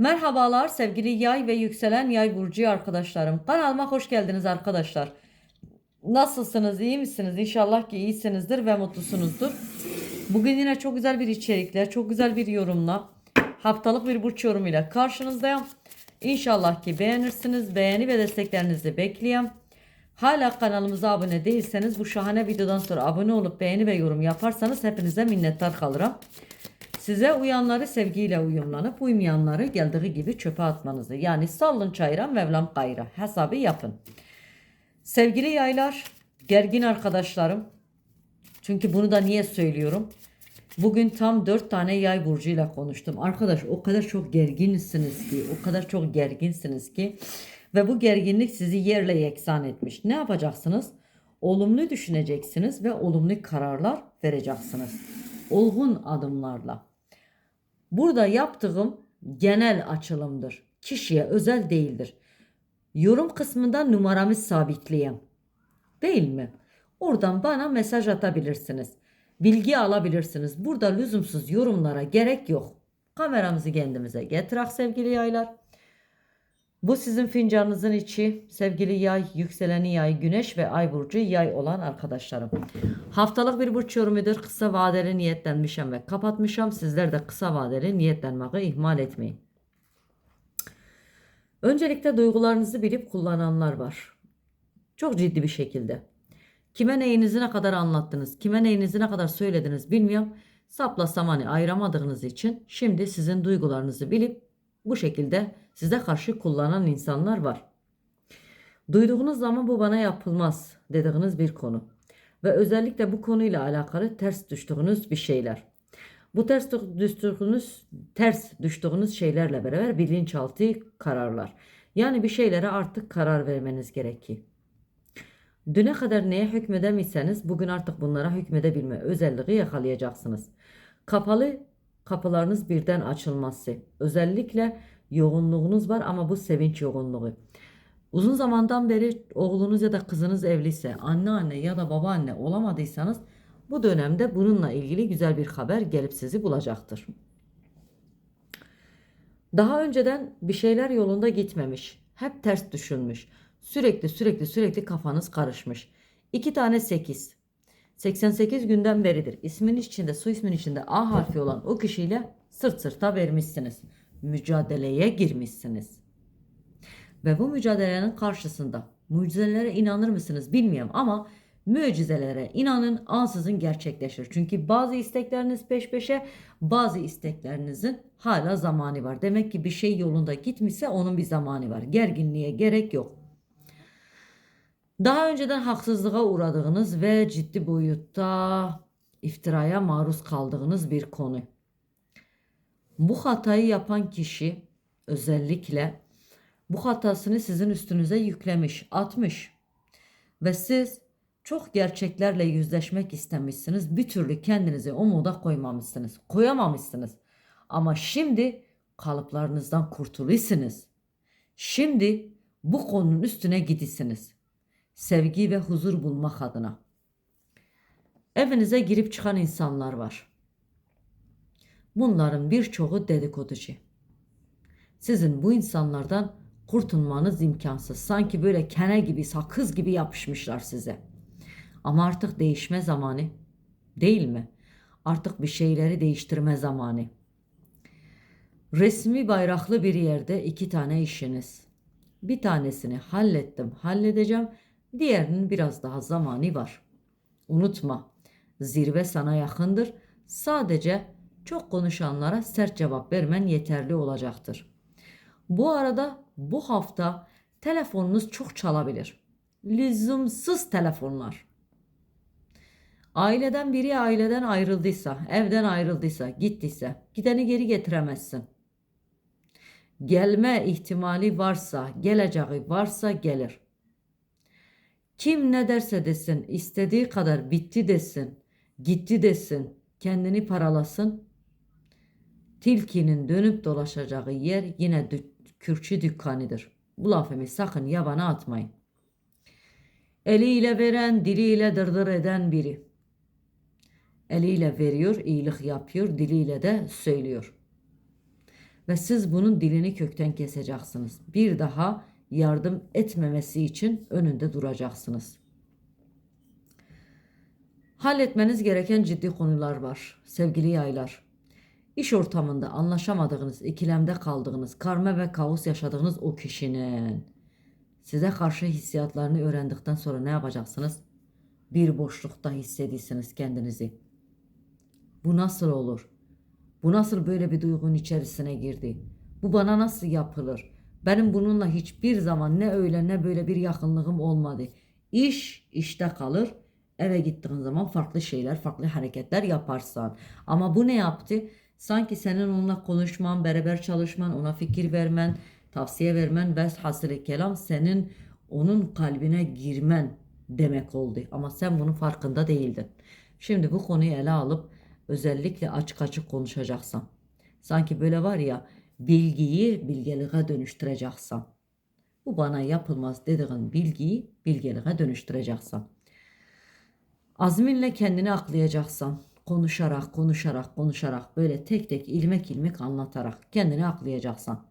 Merhabalar sevgili yay ve yükselen yay burcu arkadaşlarım. Kanalıma hoş geldiniz arkadaşlar. Nasılsınız? iyi misiniz? İnşallah ki iyisinizdir ve mutlusunuzdur. Bugün yine çok güzel bir içerikle, çok güzel bir yorumla, haftalık bir burç yorumuyla karşınızdayım. İnşallah ki beğenirsiniz. Beğeni ve desteklerinizi bekliyorum. Hala kanalımıza abone değilseniz bu şahane videodan sonra abone olup beğeni ve yorum yaparsanız hepinize minnettar kalırım. Size uyanları sevgiyle uyumlanıp uymayanları geldiği gibi çöpe atmanızı. Yani sallın çayıra Mevlam kayra hesabı yapın. Sevgili yaylar, gergin arkadaşlarım. Çünkü bunu da niye söylüyorum? Bugün tam 4 tane yay burcuyla konuştum. Arkadaş o kadar çok gerginsiniz ki, o kadar çok gerginsiniz ki ve bu gerginlik sizi yerle yeksan etmiş. Ne yapacaksınız? Olumlu düşüneceksiniz ve olumlu kararlar vereceksiniz. Olgun adımlarla. Burada yaptığım genel açılımdır. Kişiye özel değildir. Yorum kısmında numaramı sabitleyeyim. Değil mi? Oradan bana mesaj atabilirsiniz. Bilgi alabilirsiniz. Burada lüzumsuz yorumlara gerek yok. Kameramızı kendimize getirak sevgili yaylar. Bu sizin fincanınızın içi sevgili yay, yükseleni yay, güneş ve ay burcu yay olan arkadaşlarım. Haftalık bir burç yorumudur. Kısa vadeli niyetlenmişim ve kapatmışım. Sizler de kısa vadeli niyetlenmeyi ihmal etmeyin. Öncelikle duygularınızı bilip kullananlar var. Çok ciddi bir şekilde. Kime neyinizi ne kadar anlattınız, kime neyinizi ne kadar söylediniz bilmiyorum. Sapla samanı ayıramadığınız için şimdi sizin duygularınızı bilip bu şekilde size karşı kullanan insanlar var. Duyduğunuz zaman bu bana yapılmaz dediğiniz bir konu. Ve özellikle bu konuyla alakalı ters düştüğünüz bir şeyler. Bu ters düştüğünüz ters düştüğünüz şeylerle beraber bilinçaltı kararlar. Yani bir şeylere artık karar vermeniz gerekiyor. Düne kadar neye hükmedemişseniz bugün artık bunlara hükmedebilme özelliği yakalayacaksınız. Kapalı kapılarınız birden açılması. Özellikle yoğunluğunuz var ama bu sevinç yoğunluğu. Uzun zamandan beri oğlunuz ya da kızınız evliyse, anneanne ya da babaanne olamadıysanız bu dönemde bununla ilgili güzel bir haber gelip sizi bulacaktır. Daha önceden bir şeyler yolunda gitmemiş. Hep ters düşünmüş. Sürekli sürekli sürekli kafanız karışmış. İki tane 8. 88 günden beridir. İsmin içinde, su ismin içinde A harfi olan o kişiyle sırt sırta vermişsiniz. Mücadeleye girmişsiniz. Ve bu mücadelenin karşısında mucizelere inanır mısınız bilmiyorum ama mucizelere inanın ansızın gerçekleşir. Çünkü bazı istekleriniz peş peşe bazı isteklerinizin hala zamanı var. Demek ki bir şey yolunda gitmişse onun bir zamanı var. Gerginliğe gerek yok. Daha önceden haksızlığa uğradığınız ve ciddi boyutta iftiraya maruz kaldığınız bir konu. Bu hatayı yapan kişi özellikle bu hatasını sizin üstünüze yüklemiş, atmış. Ve siz çok gerçeklerle yüzleşmek istemişsiniz. Bir türlü kendinizi o moda koymamışsınız. Koyamamışsınız. Ama şimdi kalıplarınızdan kurtuluyorsunuz. Şimdi bu konunun üstüne gidisiniz. Sevgi ve huzur bulmak adına. Evinize girip çıkan insanlar var. Bunların birçoğu dedikoducu. Sizin bu insanlardan kurtulmanız imkansız. Sanki böyle kene gibi, sakız gibi yapışmışlar size. Ama artık değişme zamanı. Değil mi? Artık bir şeyleri değiştirme zamanı. Resmi bayraklı bir yerde iki tane işiniz. Bir tanesini hallettim, halledeceğim. Diğerinin biraz daha zamanı var. Unutma, zirve sana yakındır. Sadece çok konuşanlara sert cevap vermen yeterli olacaktır. Bu arada bu hafta telefonunuz çok çalabilir. Lüzumsuz telefonlar. Aileden biri aileden ayrıldıysa, evden ayrıldıysa, gittiyse gideni geri getiremezsin. Gelme ihtimali varsa, geleceği varsa gelir. Kim ne derse desin, istediği kadar bitti desin, gitti desin, kendini paralasın. Tilkinin dönüp dolaşacağı yer yine dü- kürkçü dükkanıdır. Bu lafımı sakın yabana atmayın. Eliyle veren, diliyle dırdır eden biri. Eliyle veriyor, iyilik yapıyor, diliyle de söylüyor. ve siz bunun dilini kökten keseceksiniz. Bir daha yardım etmemesi için önünde duracaksınız. Halletmeniz gereken ciddi konular var sevgili yaylar. İş ortamında anlaşamadığınız, ikilemde kaldığınız, karma ve kaos yaşadığınız o kişinin size karşı hissiyatlarını öğrendikten sonra ne yapacaksınız? Bir boşlukta hissediyorsunuz kendinizi. Bu nasıl olur? Bu nasıl böyle bir duygunun içerisine girdi? Bu bana nasıl yapılır? Benim bununla hiçbir zaman ne öyle ne böyle bir yakınlığım olmadı. İş işte kalır. Eve gittiğin zaman farklı şeyler, farklı hareketler yaparsan. Ama bu ne yaptı? Sanki senin onunla konuşman, beraber çalışman, ona fikir vermen, tavsiye vermen ve hasılı kelam senin onun kalbine girmen demek oldu. Ama sen bunun farkında değildin. Şimdi bu konuyu ele alıp özellikle açık açık konuşacaksın. Sanki böyle var ya bilgiyi bilgeliğe dönüştüreceksin. Bu bana yapılmaz dediğin bilgiyi bilgeliğe dönüştüreceksin. Azminle kendini aklayacaksan, konuşarak, konuşarak, konuşarak, böyle tek tek ilmek ilmek anlatarak kendini aklayacaksan.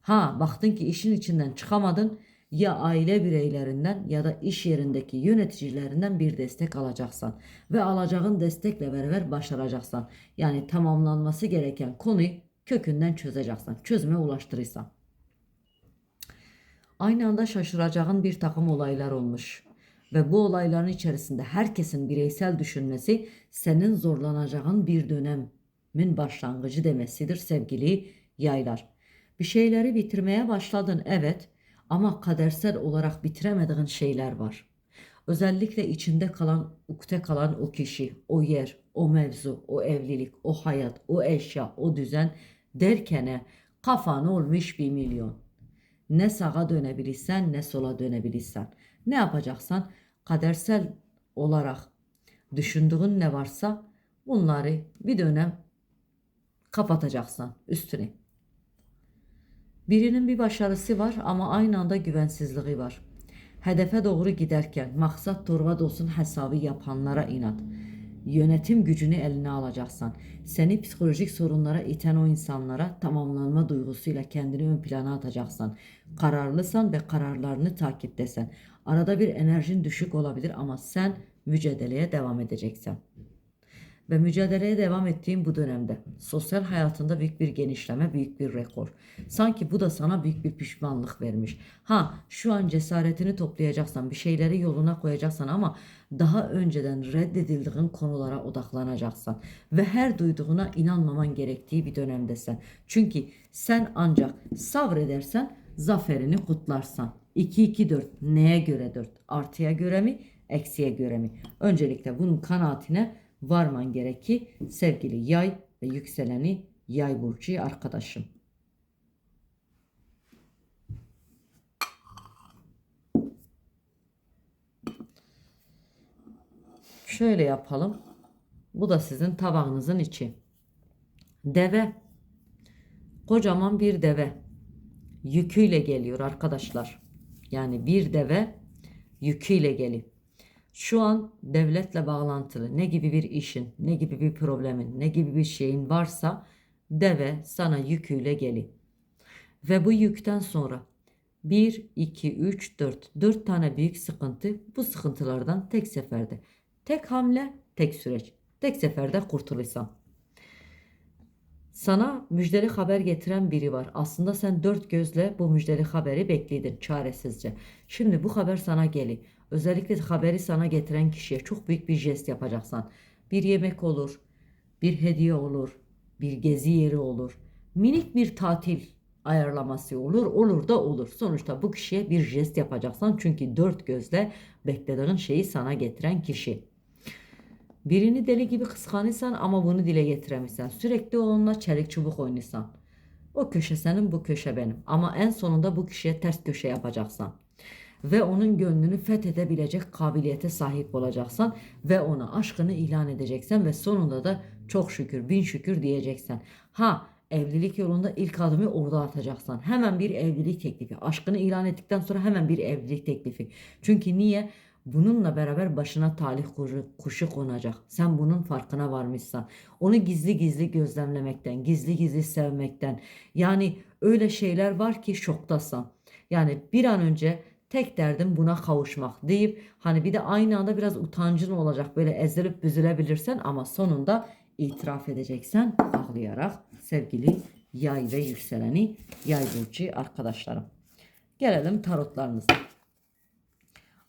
Ha baktın ki işin içinden çıkamadın, ya aile bireylerinden ya da iş yerindeki yöneticilerinden bir destek alacaksan ve alacağın destekle beraber başaracaksan. Yani tamamlanması gereken konuyu kökünden çözeceksen, çözüme ulaştırırsan. Aynı anda şaşıracağın bir takım olaylar olmuş. Ve bu olayların içerisinde herkesin bireysel düşünmesi senin zorlanacağın bir dönemin başlangıcı demesidir sevgili yaylar. Bir şeyleri bitirmeye başladın evet ama kadersel olarak bitiremediğin şeyler var. Özellikle içinde kalan, ukde kalan o kişi, o yer, o mevzu, o evlilik, o hayat, o eşya, o düzen derkene kafan olmuş bir milyon. Ne sağa dönebilirsen ne sola dönebilirsen. Ne yapacaksan kadersel olarak düşündüğün ne varsa bunları bir dönem kapatacaksın üstüne. Birinin bir başarısı var ama aynı anda güvensizliği var. Hedefe doğru giderken maksat torba olsun hesabı yapanlara inat. Yönetim gücünü eline alacaksan, seni psikolojik sorunlara iten o insanlara tamamlanma duygusuyla kendini ön plana atacaksan, kararlısan ve kararlarını takiptesen, arada bir enerjin düşük olabilir ama sen mücadeleye devam edeceksin ve mücadeleye devam ettiğin bu dönemde sosyal hayatında büyük bir genişleme, büyük bir rekor. Sanki bu da sana büyük bir pişmanlık vermiş. Ha şu an cesaretini toplayacaksan, bir şeyleri yoluna koyacaksan ama daha önceden reddedildiğin konulara odaklanacaksan ve her duyduğuna inanmaman gerektiği bir dönemdesin. Çünkü sen ancak sabredersen zaferini kutlarsan. 2-2-4 neye göre 4? Artıya göre mi? Eksiye göre mi? Öncelikle bunun kanaatine varman gerekir sevgili yay ve yükseleni yay burcu arkadaşım. Şöyle yapalım. Bu da sizin tabağınızın içi. Deve. Kocaman bir deve. Yüküyle geliyor arkadaşlar. Yani bir deve yüküyle geliyor. Şu an devletle bağlantılı ne gibi bir işin, ne gibi bir problemin, ne gibi bir şeyin varsa deve sana yüküyle geli. Ve bu yükten sonra 1, 2, 3, 4, 4 tane büyük sıkıntı bu sıkıntılardan tek seferde. Tek hamle, tek süreç. Tek seferde kurtulursan. Sana müjdeli haber getiren biri var. Aslında sen dört gözle bu müjdeli haberi bekledin çaresizce. Şimdi bu haber sana geli. Özellikle haberi sana getiren kişiye çok büyük bir jest yapacaksan. Bir yemek olur, bir hediye olur, bir gezi yeri olur. Minik bir tatil ayarlaması olur, olur da olur. Sonuçta bu kişiye bir jest yapacaksan çünkü dört gözle beklediğin şeyi sana getiren kişi. Birini deli gibi kıskanırsan ama bunu dile getiremezsen. Sürekli onunla çelik çubuk oynarsan. O köşe senin bu köşe benim. Ama en sonunda bu kişiye ters köşe yapacaksan. Ve onun gönlünü fethedebilecek kabiliyete sahip olacaksan. Ve ona aşkını ilan edeceksen. Ve sonunda da çok şükür bin şükür diyeceksen. Ha evlilik yolunda ilk adımı orada atacaksan. Hemen bir evlilik teklifi. Aşkını ilan ettikten sonra hemen bir evlilik teklifi. Çünkü niye? Bununla beraber başına talih kuşu, kuşu konacak. Sen bunun farkına varmışsan. Onu gizli gizli gözlemlemekten, gizli gizli sevmekten. Yani öyle şeyler var ki şoktasın. Yani bir an önce tek derdim buna kavuşmak deyip hani bir de aynı anda biraz utancın olacak. Böyle ezilip büzülebilirsen ama sonunda itiraf edeceksen ağlayarak sevgili yay ve yükseleni yay burcu arkadaşlarım. Gelelim tarotlarınıza.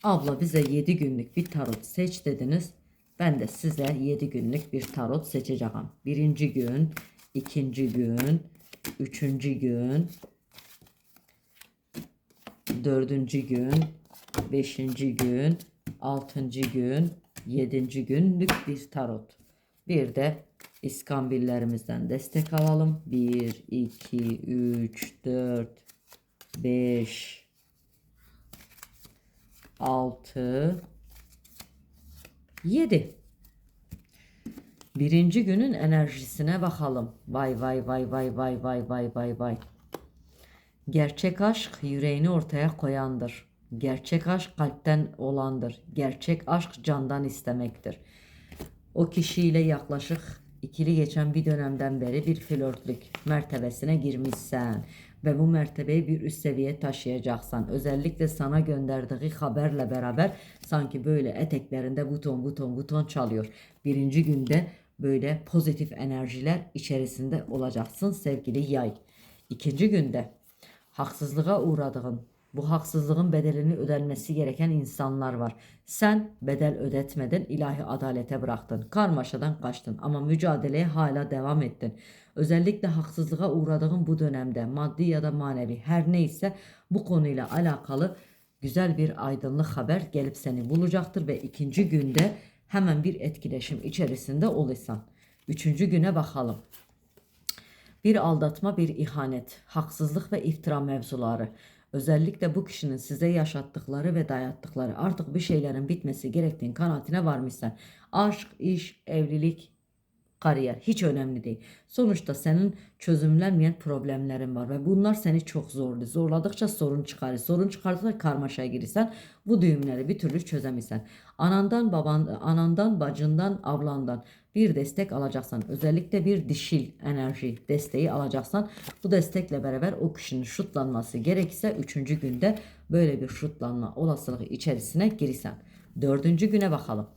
Abla bize 7 günlük bir tarot seç dediniz. Ben de size 7 günlük bir tarot seçeceğim. Birinci gün, ikinci gün, üçüncü gün, dördüncü gün, beşinci gün, altıncı gün, yedinci günlük bir tarot. Bir de iskambillerimizden destek alalım. 1, 2, 3, 4, 5, 6, 7. Birinci günün enerjisine bakalım. Vay vay vay vay vay vay vay vay vay. Gerçek aşk yüreğini ortaya koyandır. Gerçek aşk kalpten olandır. Gerçek aşk candan istemektir. O kişiyle yaklaşık ikili geçen bir dönemden beri bir flörtlük mertebesine girmişsen ve bu mertebeyi bir üst seviyeye taşıyacaksan özellikle sana gönderdiği haberle beraber sanki böyle eteklerinde buton buton buton çalıyor. Birinci günde böyle pozitif enerjiler içerisinde olacaksın sevgili yay. İkinci günde haksızlığa uğradığın, bu haksızlığın bedelini ödenmesi gereken insanlar var. Sen bedel ödetmedin, ilahi adalete bıraktın. Karmaşadan kaçtın ama mücadeleye hala devam ettin. Özellikle haksızlığa uğradığın bu dönemde maddi ya da manevi her neyse bu konuyla alakalı güzel bir aydınlık haber gelip seni bulacaktır ve ikinci günde hemen bir etkileşim içerisinde olursan. Üçüncü güne bakalım. Bir aldatma, bir ihanet, haksızlık ve iftira mevzuları. Özellikle bu kişinin size yaşattıkları ve dayattıkları artık bir şeylerin bitmesi gerektiğin kanaatine varmışsan. Aşk, iş, evlilik, kariyer hiç önemli değil. Sonuçta senin çözümlenmeyen problemlerin var ve bunlar seni çok zorlu. Zorladıkça sorun çıkarır. Sorun çıkardıkça karmaşaya girirsen bu düğümleri bir türlü çözemezsen. Anandan, baban, anandan, bacından, ablandan bir destek alacaksan, özellikle bir dişil enerji desteği alacaksan bu destekle beraber o kişinin şutlanması gerekirse 3. günde böyle bir şutlanma olasılığı içerisine girirsen. Dördüncü güne bakalım.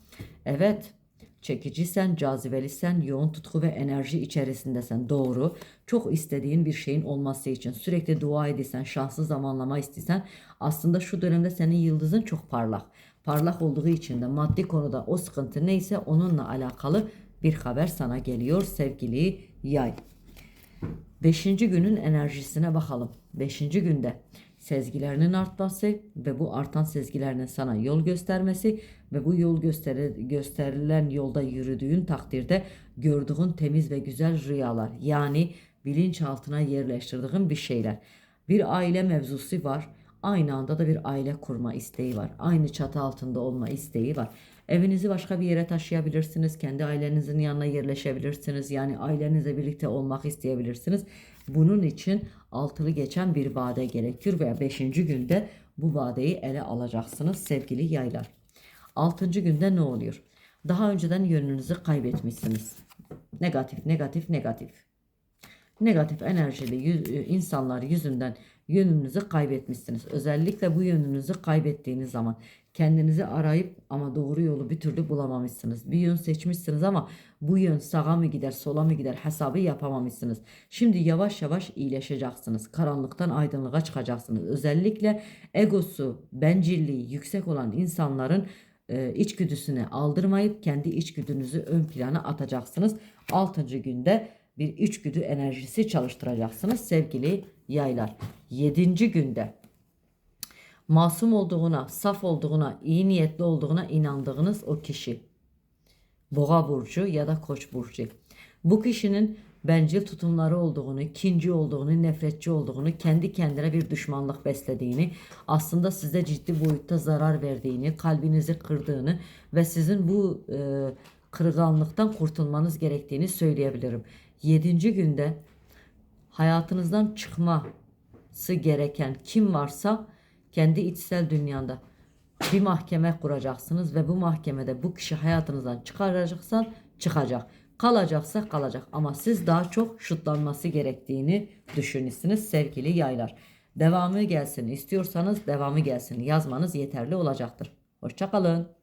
Evet çekicisen, cazibelisen, yoğun tutku ve enerji içerisindesen doğru. Çok istediğin bir şeyin olması için sürekli dua edilsen, şanslı zamanlama istesen aslında şu dönemde senin yıldızın çok parlak. Parlak olduğu için de maddi konuda o sıkıntı neyse onunla alakalı bir haber sana geliyor sevgili yay. Beşinci günün enerjisine bakalım. Beşinci günde sezgilerinin artması ve bu artan sezgilerinin sana yol göstermesi ve bu yol gösteri, gösterilen yolda yürüdüğün takdirde gördüğün temiz ve güzel rüyalar yani bilinçaltına yerleştirdiğin bir şeyler. Bir aile mevzusu var. Aynı anda da bir aile kurma isteği var. Aynı çatı altında olma isteği var. Evinizi başka bir yere taşıyabilirsiniz. Kendi ailenizin yanına yerleşebilirsiniz. Yani ailenizle birlikte olmak isteyebilirsiniz. Bunun için altılı geçen bir vade gerekiyor veya beşinci günde bu vadeyi ele alacaksınız sevgili yaylar. Altıncı günde ne oluyor? Daha önceden yönünüzü kaybetmişsiniz. Negatif, negatif, negatif. Negatif enerjili yüz, insanlar yüzünden yönünüzü kaybetmişsiniz. Özellikle bu yönünüzü kaybettiğiniz zaman kendinizi arayıp ama doğru yolu bir türlü bulamamışsınız. Bir yön seçmişsiniz ama bu yön sağa mı gider sola mı gider hesabı yapamamışsınız. Şimdi yavaş yavaş iyileşeceksiniz. Karanlıktan aydınlığa çıkacaksınız. Özellikle egosu, bencilliği yüksek olan insanların e, içgüdüsüne aldırmayıp kendi içgüdünüzü ön plana atacaksınız. 6. günde bir içgüdü enerjisi çalıştıracaksınız sevgili yaylar. 7. günde masum olduğuna, saf olduğuna, iyi niyetli olduğuna inandığınız o kişi. Boğa burcu ya da Koç burcu. Bu kişinin bencil tutumları olduğunu, kinci olduğunu, nefretçi olduğunu, kendi kendine bir düşmanlık beslediğini, aslında size ciddi boyutta zarar verdiğini, kalbinizi kırdığını ve sizin bu e, kırılganlıktan kurtulmanız gerektiğini söyleyebilirim. 7. günde hayatınızdan çıkması gereken kim varsa kendi içsel dünyanda bir mahkeme kuracaksınız ve bu mahkemede bu kişi hayatınızdan çıkaracaksan çıkacak. Kalacaksa kalacak ama siz daha çok şutlanması gerektiğini düşünürsünüz sevgili yaylar. Devamı gelsin istiyorsanız devamı gelsin yazmanız yeterli olacaktır. Hoşçakalın.